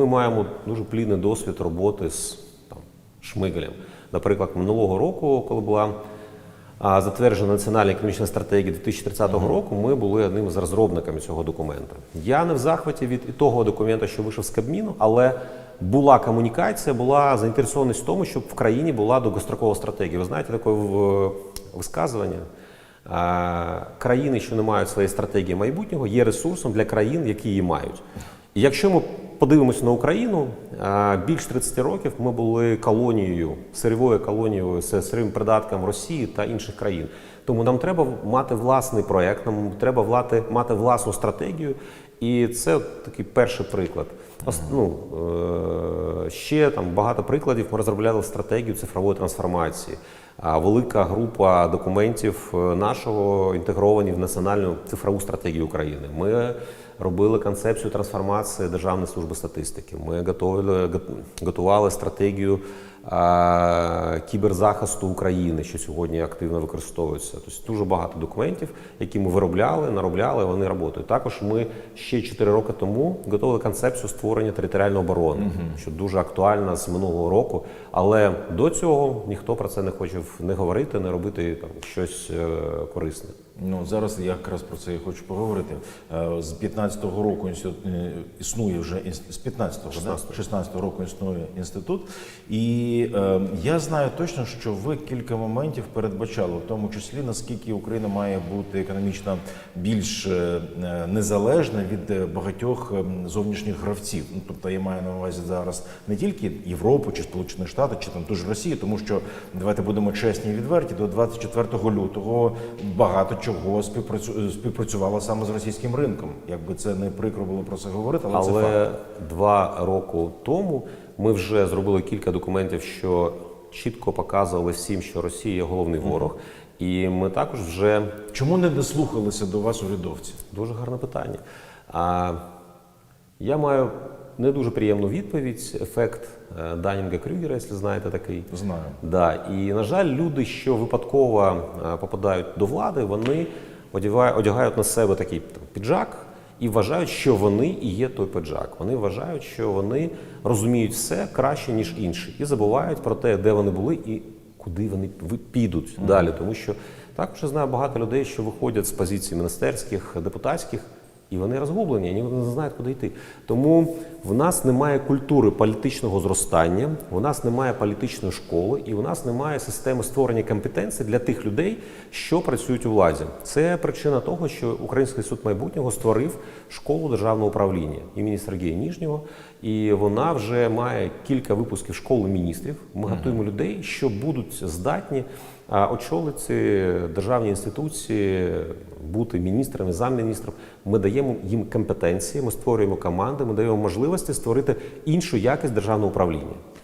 ми маємо дуже плідний досвід роботи з там, Шмигалем. Наприклад, минулого року, коли була а, затверджена національна економічна стратегія 2030 року, ми були одним з розробниками цього документа. Я не в захваті від і того документа, що вийшов з Кабміну, але була комунікація, була заінтересованість в тому, щоб в країні була довгострокова стратегія. Ви знаєте, таке висказування. Країни, що не мають своєї стратегії майбутнього, є ресурсом для країн, які її мають. І якщо ми подивимося на Україну, більш 30 років ми були колонією, сирьовою колонією з сирим придатком Росії та інших країн. Тому нам треба мати власний проект, нам треба мати власну стратегію. І це такий перший приклад. Ну, е, ще там багато прикладів. Ми розробляли стратегію цифрової трансформації. А велика група документів е, нашого інтегровані в національну цифрову стратегію України. Ми робили концепцію трансформації Державної служби статистики. Ми готували, стратегію кіберзахисту України, що сьогодні активно використовується. Тобто дуже багато документів, які ми виробляли, наробляли, вони працюють. Також ми ще 4 роки тому готували концепцію створення територіальної оборони, що дуже актуально з минулого року. Але до цього ніхто про це не хоче не говорити, не робити там щось е, корисне. Ну зараз я якраз про це і хочу поговорити. Е, З 15-го року інститут е, існує вже з 15-го, 16-го 16 року існує інститут, і е, я знаю точно, що ви кілька моментів передбачали, в тому числі наскільки Україна має бути економічно більш е, незалежна від багатьох е, зовнішніх гравців. Ну тобто я маю на увазі зараз не тільки Європу чи Сполучені Штати, чи там ту ж Росію, тому що давайте будемо чесні і відверті. До 24 лютого багато чого співпрацю... співпрацювало саме з російським ринком. Якби це не прикро було про це говорити, але, це факт. Два роки тому ми вже зробили кілька документів, що чітко показували всім, що Росія є головний ворог. І ми також вже Чому не дослухалися до вас урядовці? Дуже гарне питання. А, я маю не дуже приємну відповідь. Ефект е, Данінга Крюгера, якщо знаєте такий. Знаю. Да. І, на жаль, люди, що випадково е, попадають до влади, вони одягають, одягають на себе такий там, піджак і вважають, що вони і є той піджак. Вони вважають, що вони розуміють все краще, ніж інші, і забувають про те, де вони були і куди вони підуть далі. Тому що також я знаю багато людей, що виходять з позицій міністерських, депутатських. І вони розгублені, вони не знають, куди йти. Тому в нас немає культури політичного зростання, у нас немає політичної школи, і у нас немає системи створення компетенцій для тих людей, що працюють у владі. Це причина того, що Український суд майбутнього створив школу державного управління імені Сергія Ніжнього, і вона вже має кілька випусків школи міністрів. Ми готуємо людей, що будуть здатні очолити державні інституції, бути міністрами, замміністром. Ми даємо їм компетенції, ми створюємо команди, ми даємо можливості створити іншу якість державного управління.